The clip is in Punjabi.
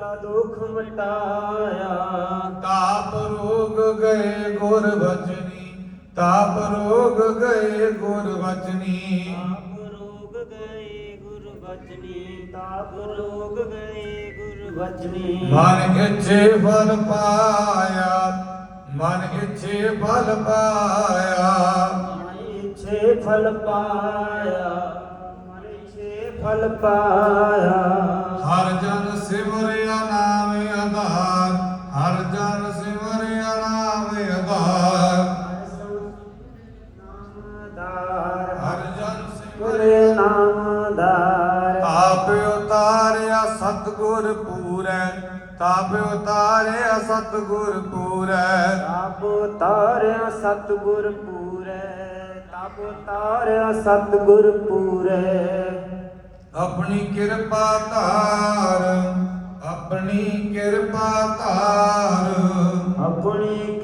ਸਾਲਾ ਦੁਖ ਮਟਾਇਆ। ਤਾਪ ਰੋਗ ਗਏ ਗੁਰ ਬਚਨੀ ਤਾਪ ਰੋਗ ਗਏ ਗੁਰ ਤਾਪ ਰੋਗ ਗਏ ਗੁਰ ਤਾਪ ਰੋਗ ਗਏ ਗੁਰ ਬਚਨੀ ਮਨ ਇੱਛੇ ਫਲ ਪਾਇਆ ਮਨ ਇੱਛੇ ਫਲ ਪਾਇਆ। ਮਨ ਇੱਛੇ ਫਲ ਪਾਇਆ ਮਨ ਇੱਛੇ ਫਲ ਪਾਇਆ। ਹਰ ਜਨ ਸਿਮਰਿਆ ਸਿਮਰਿਆ ਨਾਮਦਾਰ। ਤਾਪ ਉਤਾਰਿਆ ਸਤਗੁਰ ਪੂਰੈ ਤਾਪ ਉਤਾਰਿਆ ਸਤਗੁਰ ਪੂਰੈ। ਤਾਪ ਤਾਰਿਆ ਸਤਿਗੁਰ ਪੂਰੈ ਤਾਪ ਤਾਰਿਆ ਸਤਿਗੁਰ ਪੂਰੈ। ਆਪਣੀ ਕਿਰਪਾ ਧਾਰ ਆਪਣੀ ਕਿਰਪਾ ਧਾਰ। ਆਪਣੀ